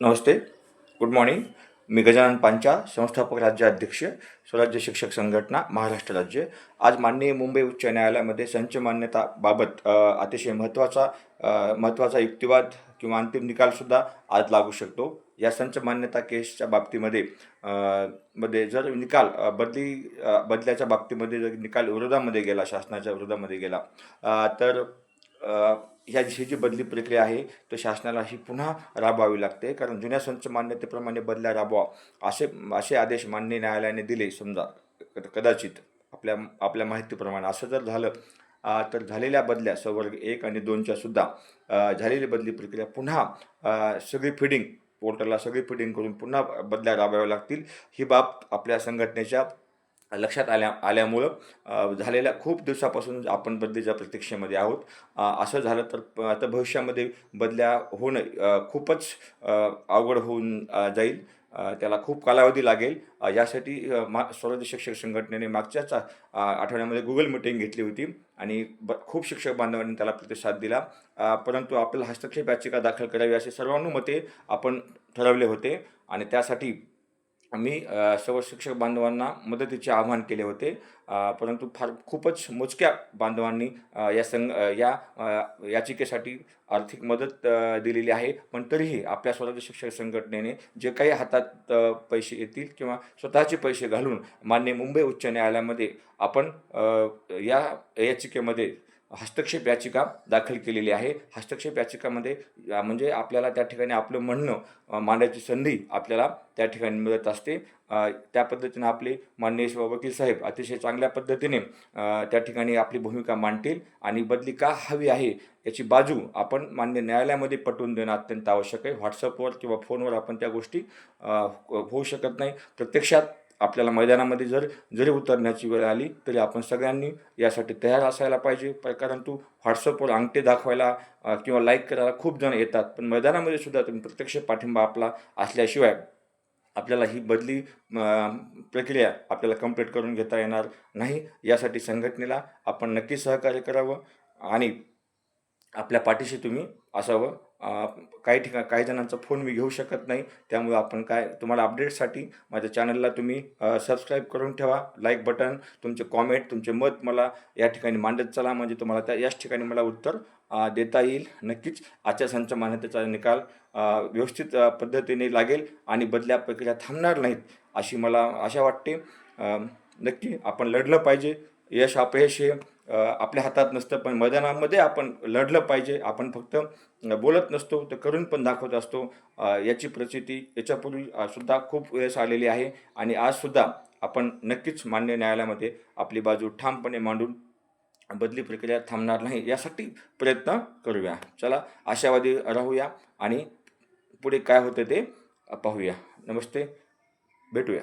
नमस्ते good morning मी गजानन पांचा संस्थापक राज्याध्यक्ष स्वराज्य शिक्षक संघटना महाराष्ट्र राज्य. आज माननीय मुंबई उच्च न्यायालयामध्ये संच मान्यताबाबत अतिशय महत्त्वाचा महत्त्वाचा युक्तिवाद किंवा अंतिम निकालसुद्धा आज लागू शकतो. या संच मान्यता केसच्या बाबतीमध्ये मध्ये जर निकाल बदली बदल्याच्या बाबतीमध्ये जर निकाल विरोधामध्ये गेला शासनाच्या विरोधामध्ये गेला तर ह्या ही जी बदली प्रक्रिया आहे. तर शासनाला ही पुन्हा राबवावी लागते. कारण जुन्या संच मान्यतेप्रमाणे बदल्या राबवा. असे असे आदेश मान्य न्यायालयाने दिले. समजा कदाचित आपल्या आपल्या माहितीप्रमाणे. असं जर झालं तर झालेल्या बदल्या सवर्ग एक आणि दोनच्या सुद्धा झालेली बदली प्रक्रिया पुन्हा सगळी फिडिंग पोर्टलला सगळी फिडिंग करून पुन्हा बदल्या राबवाव्या लागतील. ही बाब आपल्या संघटनेच्या लक्षात आल्या आल्यामुळं झालेल्या खूप दिवसापासून आपण बदलीच्या प्रतीक्षेमध्ये आहोत. असं झालं तर प- आता भविष्यामध्ये बदल्या होणं खूपच अवघड होऊन जाईल. त्याला खूप कालावधी लागेल. यासाठी मा स्वराज्य शिक्षक संघटनेने मागच्याच आठवड्यामध्ये गुगल मिटिंग घेतली होती आणि ब खूप शिक्षक बांधवांनी त्याला प्रतिसाद दिला. परंतु आपल्याला हस्तक्षेप याचिका दाखल करावी असे सर्वानुमते आपण ठरवले होते आणि त्यासाठी मी सर्व शिक्षक बांधवांना मदतीचे आवाहन केले होते. परंतु फार खूपच मोजक्या बांधवांनी या संघ या याचिकेसाठी आर्थिक मदत दिलेली आहे. पण तरीही आपल्या स्वतःच्या शिक्षक संघटनेने जे काही हातात पैसे येतील किंवा स्वतःचे पैसे घालून मान्य मुंबई उच्च न्यायालयामध्ये आपण या याचिकेमध्ये हस्तक्षेप याचिका दाखल केलेली आहे. हस्तक्षेप याचिकामध्ये म्हणजे आपल्याला त्या ठिकाणी आपलं म्हणणं मांडायची संधी आपल्याला त्या ठिकाणी मिळत असते. त्या पद्धतीनं आपले माननीय व वकील साहेब अतिशय चांगल्या पद्धतीने त्या ठिकाणी आपली भूमिका मांडतील आणि बदली का हवी आहे याची बाजू आपण मान्य न्यायालयामध्ये पटवून देणं अत्यंत आवश्यक आहे. व्हॉट्सअपवर किंवा फोनवर आपण त्या गोष्टी होऊ शकत नाही. प्रत्यक्षात आपल्याला मैदानामध्ये जर जरी उतरण्याची वेळ आली तरी आपण सगळ्यांनी यासाठी तयार असायला पाहिजे. प- परंतु व्हॉट्सअपवर अंगठे दाखवायला किंवा लाईक करायला खूप जण येतात. पण मैदानामध्ये सुद्धा तुम्ही प्रत्यक्ष पाठिंबा आपला असल्याशिवाय आपल्याला ही बदली प्रक्रिया आपल्याला कंप्लीट करून घेता येणार नाही. यासाठी संघटनेला आपण नक्की सहकार्य करावं आणि आपल्या पाठीशी तुम्ही असावं. काही ठिकाण काही जणांचा फोन मी घेऊ शकत नाही. त्यामुळे आपण काय तुम्हाला अपडेटसाठी माझ्या चॅनलला तुम्ही सबस्क्राईब करून ठेवा. लाईक बटन तुमचे कॉमेंट तुमचे मत मला या ठिकाणी मांडत चला. म्हणजे तुम्हाला त्या याच ठिकाणी मला उत्तर देता येईल नक्कीच. आचारसंच मान्यतेचा निकाल व्यवस्थित पद्धतीने लागेल आणि बदल्या प्रक्रिया थांबणार नाहीत अशी मला आशा वाटते. नक्की आपण लढलं पाहिजे. यश अपयश हे आपल्या हातात नसतं पण मैदानामध्ये आपण लढलं पाहिजे. आपण फक्त बोलत नसतो तर करून पण दाखवत असतो. याची प्रचिती याच्यापूर्वी सुद्धा खूप वेळेस आलेली आहे. आणि आजसुद्धा आपण नक्कीच मान्य न्यायालयामध्ये आपली बाजू ठामपणे मांडून बदली प्रक्रिया थांबणार नाही यासाठी प्रयत्न करूया. चला आशावादी राहूया आणि पुढे काय होतं ते पाहूया. नमस्ते भेटूया.